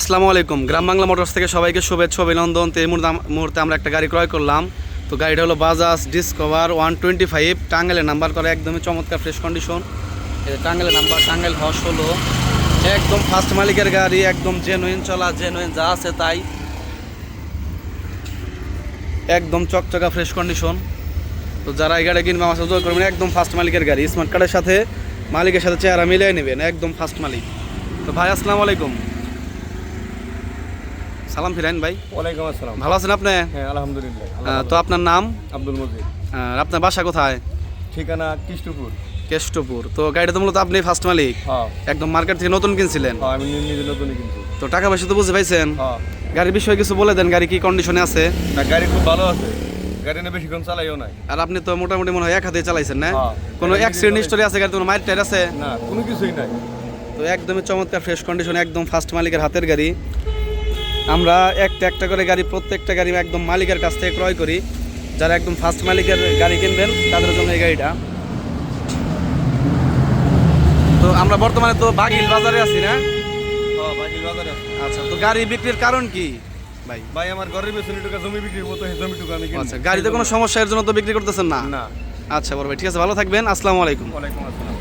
আসসালামু আলাইকুম। গ্রাম বাংলা মোটরস থেকে সবাইকে শুভেচ্ছা, অভিনন্দন। তো এই মুহূর্তে আমরা একটা গাড়ি ক্রয় করলাম। তো গাড়িটা হলো Bajaj Discover one twenty five টাঙ্গাইলের নাম্বার করা একদমই চমৎকার ফ্রেশ কন্ডিশন টাঙ্গাইলের নাম্বার টাঙ্গাইল হস হলো। একদম ফার্স্ট মালিকের গাড়ি, একদম জেনুইন চলা জেনুইন যা আছে তাই। একদম চকচকা ফ্রেশ কন্ডিশন তো যারা এই গাড়ি কিনবে, আমার সাথে করবেন, একদম ফার্স্ট মালিকের গাড়ি। স্মার্ট কার্ডের সাথে মালিকের সাথে চেহারা মিলিয়ে নেবেন, একদম ফার্স্ট মালিক। তো ভাই, আসসালামু আলাইকুম। সালাম ফিরাইন ভাই। ওয়ালাইকুম আসসালাম। ভালো আছেন আপনি? হ্যাঁ আলহামদুলিল্লাহ। তো আপনার নাম? আব্দুল মজিদ। আর আপনার বাসা কোথায়? ঠিকানা কৃষ্ণপুর। কেষ্টপুর। তো গাড়িটা তো মূলত আপনি ফার্স্ট মালিক। হ্যাঁ। একদম মার্কেট থেকে নতুন কিনছিলেন। হ্যাঁ আমি নিজে নতুনই কিনছি। তো টাকা পয়সা তো বুঝতে পাইছেন। হ্যাঁ। গাড়ির বিষয়ে কিছু বলে দেন গাড়ি কি কন্ডিশনে আছে? না গাড়ি খুব ভালো আছে। গাড়ি না বেশিক্ষণ চালাইও নাই। আর আপনি তো মোটামুটি মনে হয় এক হাতে চালাইছেন না। কোনো অ্যাক্সিডেন্ট হিস্টোরি আছে গাড়ি কোনো মাইট টায়ার আছে? না কোনো কিছুই নাই। তো একদমই চমৎকার ফ্রেশ কন্ডিশন একদম ফার্স্ট মালিকের হাতের গাড়ি। আমরা একটা একটা করে গাড়ি প্রত্যেকটা গাড়ি একদম মালিকের কাছ থেকে ক্রয় করি। যারা একদম ফার্স্ট মালিকের গাড়ি কিনবেন তাদের জন্য এই গাড়িটা। তো আমরা বর্তমানে তো বাগিল বাজারে আছি না? হ্যাঁ বাকি বাজারে আছে। আচ্ছা তো গাড়ি বিক্রির কারণ কি? ভাই ভাই আমার ঘরের পেছনে টুকা জমি বিক্রির মতো সেই জমিটুকু আমি। আচ্ছা গাড়িতে কোনো সমস্যার জন্য তো বিক্রি করতেছেন না? না। আচ্ছা বড় ভাই ঠিক আছে ভালো থাকবেন। আসসালামু আলাইকুম। ওয়ালাইকুম আসসালাম।